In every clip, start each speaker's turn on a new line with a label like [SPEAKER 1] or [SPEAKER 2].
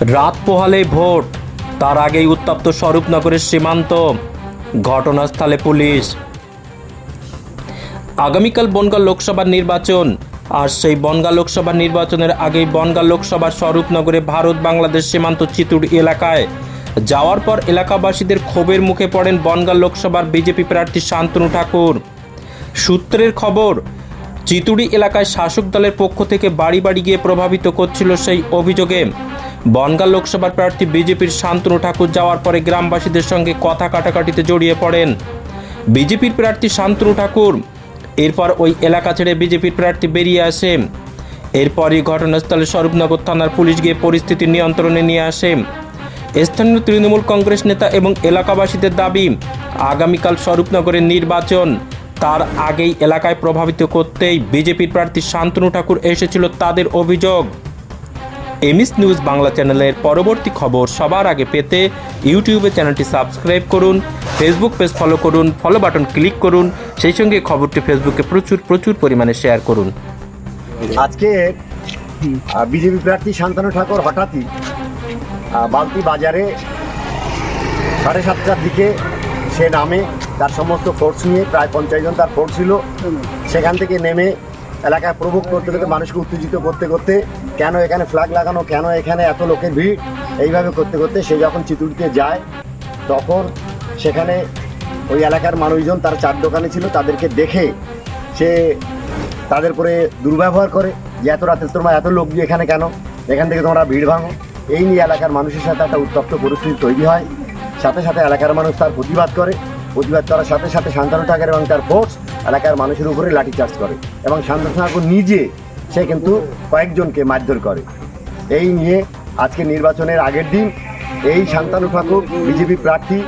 [SPEAKER 1] রাত পোহালে ভোট, তার আগেই উত্তপ্ত স্বরূপনগরের সীমান্ত। ঘটনাস্থলে পুলিশ। আগামীকাল বনগাঁ লোকসভা নির্বাচন, আর সেই বনগাঁ লোকসভা নির্বাচনের আগেই বনগাঁ লোকসভা স্বরূপনগরে ভারত বাংলাদেশ সীমান্ত চিতুড় এলাকায়। যাওয়ার পর এলাকাবাসীদের ক্ষোভের মুখে পড়েন বনগাঁ লোকসভার বিজেপি প্রার্থী শান্তনু ঠাকুর। সূত্রের খবর চিতুড়ি এলাকায় শাসক দলের পক্ষ থেকে বাড়ি বাড়ি গিয়ে প্রভাবিত করছিল সেই অভিযোগে। বনগাঁ লোকসভার প্রার্থী বিজেপির শান্তনু ঠাকুর যাওয়ার পরে গ্রামবাসীদের সঙ্গে কথা কাটাকাটিতে জড়িয়ে পড়েন। বিজেপির প্রার্থী শান্তনু ঠাকুর। এরপর ওই এলাকা ছেড়ে বিজেপির প্রার্থী বেরিয়ে আসে। এরপরই ঘটনাস্থলে স্বরূপনগর থানার পুলিশ গিয়ে পরিস্থিতি নিয়ন্ত্রণে নিয়ে আসে। স্থানীয় তৃণমূল কংগ্রেস নেতা এবং এলাকাবাসীদের দাবি, আগামীকাল স্বরূপনগরের নির্বাচন। তার আগেই এলাকায় প্রভাবিত করতেই বিজেপির প্রার্থী শান্তনু ঠাকুর এসেছিল তাদের অভিযোগ। এমএস নিউজ বাংলা চ্যানেলের পরবর্তী খবর সবার আগে পেতে ইউটিউবে চ্যানেলটি সাবস্ক্রাইব করুন, ফেসবুক পেজ ফলো করুন ফলো বাটন ক্লিক করুন, সেই সঙ্গে খবরটি ফেসবুকে প্রচুর প্রচুর পরিমাণে শেয়ার করুন।
[SPEAKER 2] আজকে বিজেপি প্রার্থী শান্তনু ঠাকুর হঠাৎই বালতি বাজারে সাড়ে সাতটার দিকে সে নামে, তার সমস্ত ফোর্স নিয়ে প্রায় পঞ্চাশ জন তার ফোর্স ছিল। সেখান থেকে নেমে এলাকায় প্রভোগ করতে করতে মানুষকে উত্তেজিত করতে করতে, কেন এখানে ফ্ল্যাগ লাগানো, কেন এখানে এত লোকের ভিড়, এইভাবে করতে করতে সে যখন চিতুড়িতে যায়, তখন সেখানে ওই এলাকার মানুষজন তার চার দোকানে ছিল, তাদেরকে দেখে সে তাদের করে দুর্ব্যবহার করে যে এত রাতে তোমরা এত লোক দিয়ে এখানে কেন? এখান থেকে তোমরা ভিড় ভাঙো। এই নিয়ে এলাকার মানুষের সাথে একটা উত্তপ্ত পরিস্থিতি তৈরি হয়। সাথে সাথে এলাকার মানুষ তার প্রতিবাদ করে। প্রতিবাদ করার সাথে সাথে শান্তনু ঠাকুর এবং তার ফোর্স এলাকার মানুষের উপরে লাঠিচার্জ করে এবং শান্তনু ঠাকুর নিজে, সে কিন্তু কয়েকজনকে মারধর করে। এই নিয়ে আজকে নির্বাচনের আগের দিন এই শান্তনু ঠাকুর, বিজেপি প্রার্থী,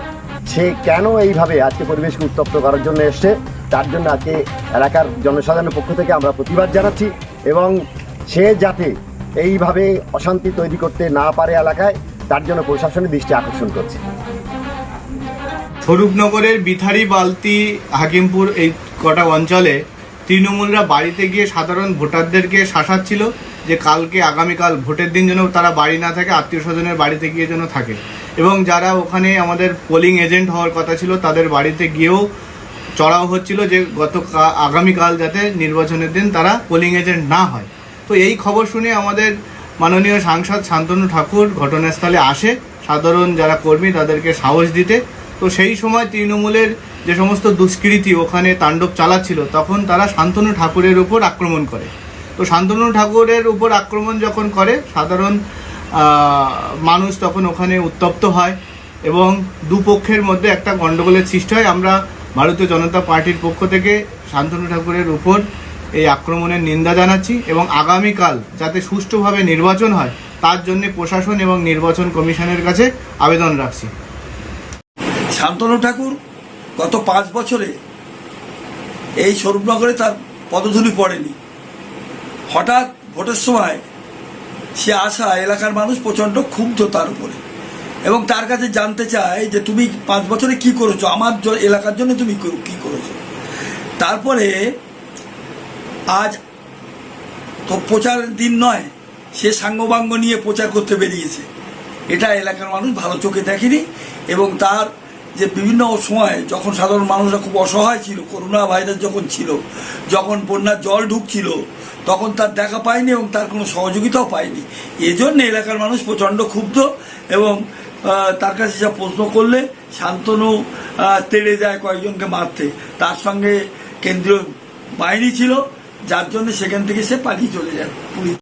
[SPEAKER 2] সে কেন এইভাবে আজকে পরিবেশকে উত্তপ্ত করার জন্য এসছে, তার জন্য আজকে এলাকার জনসাধারণের পক্ষ থেকে আমরা প্রতিবাদ জানাচ্ছি এবং সে যাতে এইভাবে অশান্তি তৈরি করতে না পারে এলাকায়, তার জন্য প্রশাসনের দৃষ্টি আকর্ষণ করছে।
[SPEAKER 3] স্বরূপনগরের বিথারি বালতি হাকিমপুর এই কটা অঞ্চলে তৃণমূলরা বাড়িতে গিয়ে সাধারণ ভোটারদেরকে শাসাচ্ছিল যে কালকে আগামীকাল ভোটের দিন যেন তারা বাড়ি না থাকে, আত্মীয় স্বজনের বাড়িতে গিয়ে যেন থাকে। এবং যারা ওখানে আমাদের পোলিং এজেন্ট হওয়ার কথা ছিল, তাদের বাড়িতে গিয়েও চড়াও হচ্ছিল যে গত আগামীকাল যাতে নির্বাচনের দিন তারা পোলিং এজেন্ট না হয়। তো এই খবর শুনে আমাদের মাননীয় সাংসদ শান্তনু ঠাকুর ঘটনাস্থলে আসে। সাধারণ যারা কর্মী, তাদেরকে সাহস দিতে তো সেই সময় তৃণমূলের যে সমস্ত দুষ্কৃতী ওখানে তাণ্ডব চালাচ্ছিল, তখন তারা শান্তনু ঠাকুরের উপর আক্রমণ করে। তো শান্তনু ঠাকুরের উপর আক্রমণ যখন করে, সাধারণ মানুষ তখন ওখানে উত্তপ্ত হয় এবং দুপক্ষের মধ্যে একটা গণ্ডগোলের সৃষ্টি হয়। আমরা ভারতীয় জনতা পার্টির পক্ষ থেকে শান্তনু ঠাকুরের উপর এই আক্রমণের নিন্দা জানাচ্ছি এবং আগামীকাল যাতে সুষ্ঠুভাবে নির্বাচন হয়, তার জন্য প্রশাসন এবং নির্বাচন কমিশনের কাছে আবেদন রাখছি।
[SPEAKER 4] শান্তনু ঠাকুর গত পাঁচ বছরে এই স্বরূপনগরে তার পদধূলি পড়েনি। হঠাৎ ভোটের সময় সে আসা এলাকার মানুষ প্রচণ্ড ক্ষুব্ধ তার উপরে এবং তার কাছে জানতে চায় যে তুমি পাঁচ বছরে কি করেছ? আমার এলাকার জন্য তুমি কি- করেছ? তারপরে আজ তো প্রচারের দিন নয়, সে সাঙ্গবাঙ্গ নিয়ে প্রচার করতে বেরিয়েছে। এটা এলাকার মানুষ ভালো চোখে দেখেনি এবং তার যে বিভিন্ন সময় যখন সাধারণ মানুষরা খুব অসহায় ছিল, করোনা ভাইরাস যখন ছিল, যখন বন্যার জল ঢুকছিল, তখন তার দেখা পায়নি এবং তার কোনো সহযোগিতাও পায়নি। এজন্য এলাকার মানুষ প্রচণ্ড ক্ষুব্ধ এবং তার কাছে যা প্রশ্ন করলে শান্তনু তেড়ে যায় কয়েকজনকে মারতে। তার সঙ্গে কেন্দ্রীয় বাহিনী ছিল, যার জন্য সেখান থেকে সে পালিয়ে চলে যায় পুলিশ।